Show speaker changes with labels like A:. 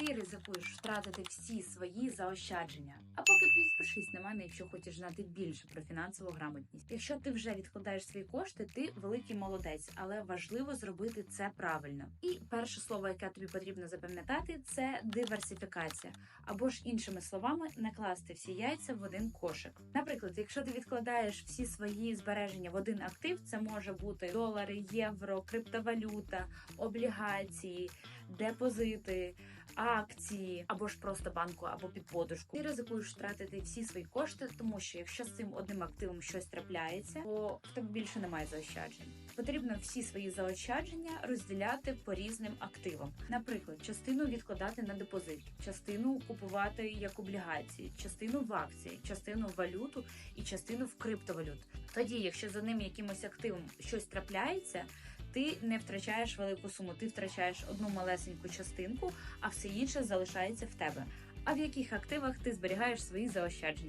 A: ти ризикуєш втратити всі свої заощадження. А поки підпишись на мене, якщо хочеш знати більше про фінансову грамотність. Якщо ти вже відкладаєш свої кошти, ти великий молодець, але важливо зробити це правильно. І перше слово, яке тобі потрібно запам'ятати, це диверсифікація, або ж іншими словами, не класти всі яйця в один кошик. Наприклад, якщо ти відкладаєш всі свої збереження в один актив, це може бути долари, євро, криптовалюта, облігації, депозити, акції або ж просто банку або під подушку. Ти ризикуєш втратити всі свої кошти, тому що якщо з цим одним активом щось трапляється, то в тебе більше немає заощаджень. Потрібно всі свої заощадження розділяти по різним активам. Наприклад, частину відкладати на депозит, частину купувати як облігації, частину в акції, частину в валюту і частину в криптовалют. Тоді, якщо за ним якимось активом щось трапляється, ти не втрачаєш велику суму, ти втрачаєш одну малесеньку частинку, а все інше залишається в тебе. А в яких активах ти зберігаєш свої заощадження?